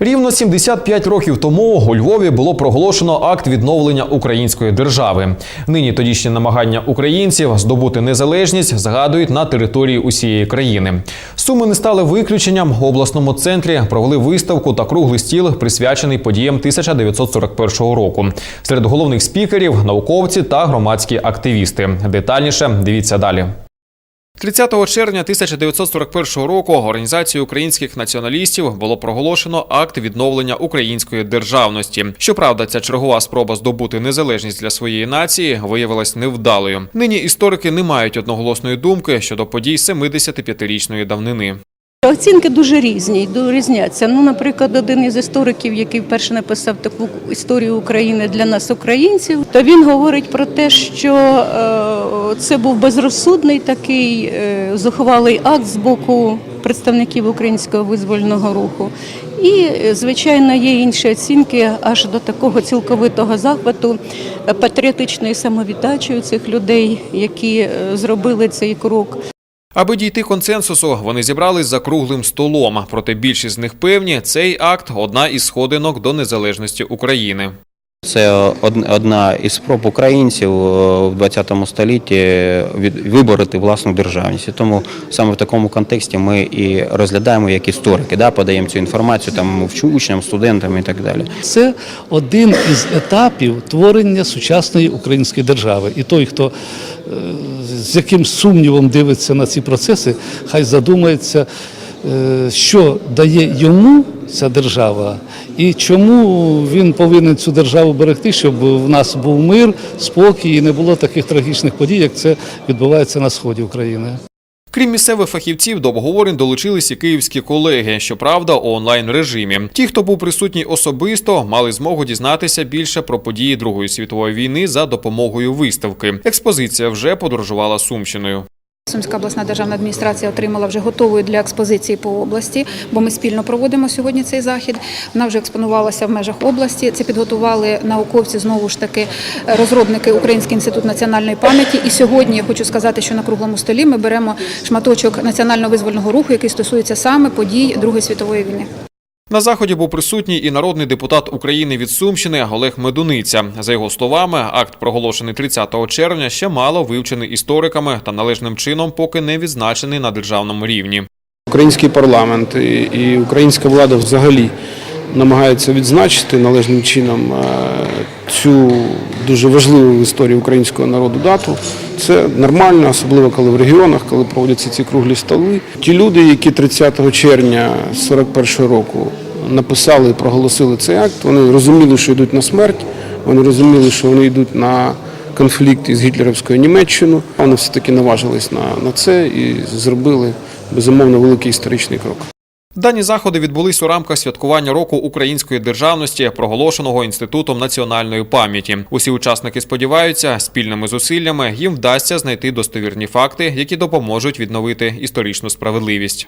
Рівно 75 років тому у Львові було проголошено акт відновлення української держави. Нині тодішні намагання українців здобути незалежність згадують на території усієї країни. Суми не стали виключенням. В обласному центрі провели виставку та круглий стіл, присвячений подіям 1941 року. Серед головних спікерів науковці та громадські активісти. Детальніше дивіться далі. 30 червня 1941 року організацією українських націоналістів було проголошено акт відновлення української державності. Щоправда, ця чергова спроба здобути незалежність для своєї нації виявилась невдалою. Нині історики не мають одноголосної думки щодо подій 75-річної давнини. Оцінки дуже різні, різняться. Ну, наприклад, один із істориків, який вперше написав таку історію України для нас, українців, то він говорить про те, що е, це був безрозсудний такий е, зухвалий акт з боку представників українського визвольного руху. І, е, звичайно, є інші оцінки аж до такого цілковитого захвату патріотичної самовіддачі у цих людей, які зробили цей крок. Аби дійти консенсусу, вони зібрались за круглим столом. Проте більшість з них певні, цей акт одна із сходинок до незалежності України. Це одна із спроб українців е, в 20 столітті вибороти власну державність. І тому саме в такому контексті ми і розглядаємо як історики, да, подаємо цю інформацію там учням, студентам і так далі. Це один із етапів творення сучасної української держави. І той, хто е, з яким сумнівом дивиться на ці процеси, хай задумається, е, що дає йому ця держава, і чому він повинен цю державу берегти, щоб в нас був мир, спокій і не було таких трагічних подій, як це відбувається на сході України. Крім місцевих фахівців, до обговорень долучились і київські колеги, щоправда, у онлайн режимі. Ті, хто був присутній особисто, мали змогу дізнатися більше про події Другої світової війни за допомогою виставки. Експозиція вже подорожувала Сумщиною. Сумська обласна державна адміністрація отримала вже готовою для експозиції по області, бо ми спільно проводимо сьогодні цей захід. Вона вже експонувалася в межах області. Це підготували науковці знову ж таки розробники Український інститут національної пам'яті. І сьогодні я хочу сказати, що на круглому столі ми беремо шматочок національно визвольного руху, який стосується саме подій Другої світової війни. На заході був присутній і народний депутат України від Сумщини Олег Медуниця. За його словами, акт, проголошений 30 червня, ще мало вивчений істориками та належним чином поки не відзначений на державному рівні. Український парламент і, українська влада взагалі намагається відзначити належним чином е, цю дуже важливу в історії українського народу дату. Це нормально, особливо коли в регіонах, коли проводяться ці круглі столи. Ті люди, які 30 червня 41 року написали і проголосили цей акт, вони розуміли, що йдуть на смерть, вони розуміли, що вони йдуть на конфлікт із гітлерівською Німеччиною. Вони все-таки наважились на, на це і зробили безумовно великий історичний крок. Дані заходи відбулись у рамках святкування року української державності, проголошеного інститутом національної пам'яті. Усі учасники сподіваються, спільними зусиллями їм вдасться знайти достовірні факти, які допоможуть відновити історичну справедливість.